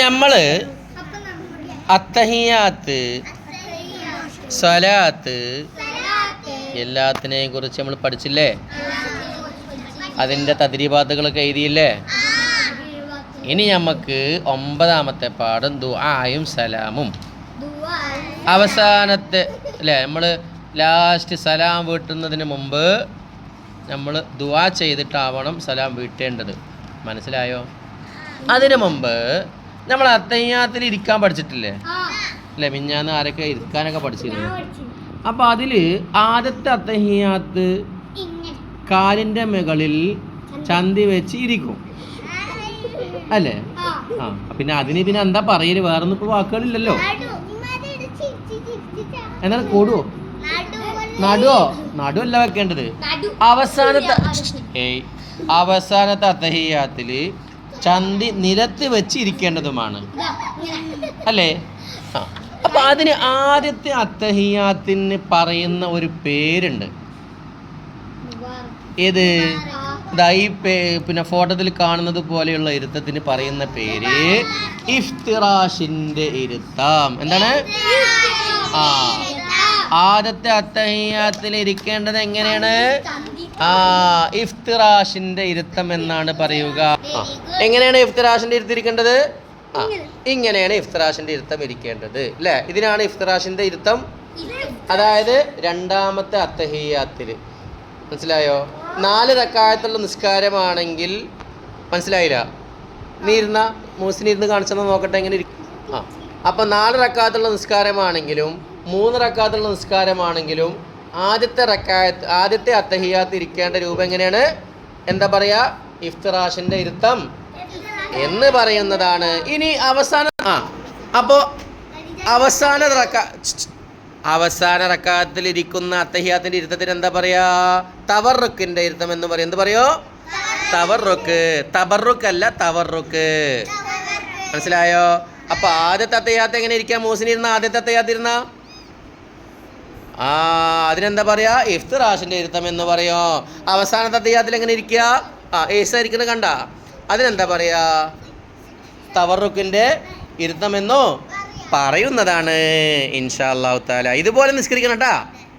നമ്മൾ അത്തഹിയാത്ത് സ്വലാത്ത് എല്ലാത്തിനെയും കുറിച്ച് നമ്മൾ പഠിച്ചില്ലേ? അതിന്റെ തദ്രീപാത്തുകളൊക്കെ എഴുതിയില്ലേ? ഇനി നമുക്ക് ഒമ്പതാമത്തെ പാഠം ദുആയും സലാമും. അവസാനത്തെ അല്ലേ നമ്മൾ ലാസ്റ്റ് സലാം വീട്ടുന്നതിന് മുമ്പ് നമ്മൾ ദുആ ചെയ്തിട്ടാവണം സലാം വീട്ടേണ്ടത്. മനസ്സിലായോ? അതിനു മുമ്പ് നമ്മൾ അത്തയ്യാത്തിൽ ഇരിക്കാൻ പഠിച്ചിട്ടില്ലേ? അല്ലെ മിഞ്ഞാന്ന് ആരൊക്കെ ഇരിക്കാനൊക്കെ പഠിച്ചിരുന്നു? അപ്പൊ അതിൽ ആദ്യത്തെ അത്തഹിയാത്ത് കാലിന്റെ മുകളിൽ ചന്തി വെച്ച് ഇരിക്കും. അല്ലേ? ആ. പിന്നെ അതിന് പിന്നെ എന്താ പറയൽ? വേറൊന്നും ഇപ്പൊ വാക്കുകളില്ലല്ലോ. എന്നാൽ കൂടുവോ? നടുവോ? നടുവല്ല വെക്കേണ്ടത്. അവസാനത്തെ ഏയ് അവസാനത്തെ അത്തഹിയാത്തിൽ ചന്തി നിലത്ത് വെച്ച് ഇരിക്കേണ്ടതുമാണ് അല്ലേ? ആ. അപ്പൊ അതിന് ആദ്യത്തെ അത്തഹിയാത്തിന് പറയുന്ന ഒരു പേരുണ്ട്. ഏത്? ഈ പേ- പിന്നെ ഫോട്ടോത്തിൽ കാണുന്നത് പോലെയുള്ള ഇരുത്തത്തിന് പറയുന്ന പേര് ഇഫ്തിറാഷിന്റെ ഇരുത്തം. എന്താണ്? ആ. ആദ്യത്തെ അത്തഹിയാത്തിൽ ഇരിക്കേണ്ടത് എങ്ങനെയാണ്? ആ ഇഫ്തിറാഷിന്റെ ഇരുത്തം എന്നാണ് പറയുക. എങ്ങനെയാണ് ഇഫ്തിറാഷിന്റെ ഇരുത്തിരിക്കേണ്ടത്? ആ ഇങ്ങനെയാണ് ഇഫ്തിറാഷിന്റെ ഇരുത്തം ഇരിക്കേണ്ടത്. അല്ലേ ഇതിനാണ് ഇഫ്തിറാഷിന്റെ ഇരുത്തം. അതായത് രണ്ടാമത്തെ അത്തഹിയാത്തിൽ മനസ്സിലായോ? നാല് റക്കായത്തുള്ള നിസ്കാരമാണെങ്കിൽ മനസ്സിലായില്ല? നീ ഇരുന്ന മൂസിനിരുന്ന് കാണിച്ചെന്ന് നോക്കട്ടെ എങ്ങനെ ഇരിക്കും? ആ. അപ്പം നാല് റക്കാത്തുള്ള നിസ്കാരമാണെങ്കിലും മൂന്ന് റക്കാത്തുള്ള നിസ്കാരമാണെങ്കിലും ആദ്യത്തെ റക്കായത്ത് ആദ്യത്തെ അത്തഹിയാത്ത് ഇരിക്കേണ്ട രൂപം എങ്ങനെയാണ്? എന്താ പറയാ? ഇഫ്തിറാഷിന്റെ ഇരുത്തം എന്ന് പറയുന്നതാണ്. ഇനി അവസാന ആ അപ്പോൾ അവസാന റക്ക അവസാന റക്കാത്തിൽ ഇരിക്കുന്ന അത്തഹിയാത്തിന്റെ ഇരുത്തത്തിന് എന്താ പറയാ? തവറുക്കിന്റെ ഇരുത്തം എന്ന് പറയും. എന്ത് പറയോ? തവർറുക്ക്. തബറുക്ക് അല്ല തവർറുക്ക്. മനസ്സിലായോ? അപ്പൊ ആദ്യത്തെ അത്തയ്യാത്ത എങ്ങനെ ഇരിക്കാം? മൂസിനിരുന്ന ആദ്യത്തെ അത്തയ്യാത്തിരുന്ന ആ അതിനെന്താ പറയാ? ഇഫ്തിറാഷിന്റെ ഇരുത്തം എന്ന് പറയോ. അവസാനത്തെ തെയ്യാത്തിൽ എങ്ങനെ ഇരിക്കുക ആ ഏസ ഇരിക്കുന്നത് കണ്ട? അതിനെന്താ പറയാ? തവറുക്കിന്റെ ഇരുത്തമെന്നോ പറയുന്നതാണ്. ഇൻഷാ അള്ളാഹു താല ഇതുപോലെ നിസ്കരിക്കണം കേട്ടാ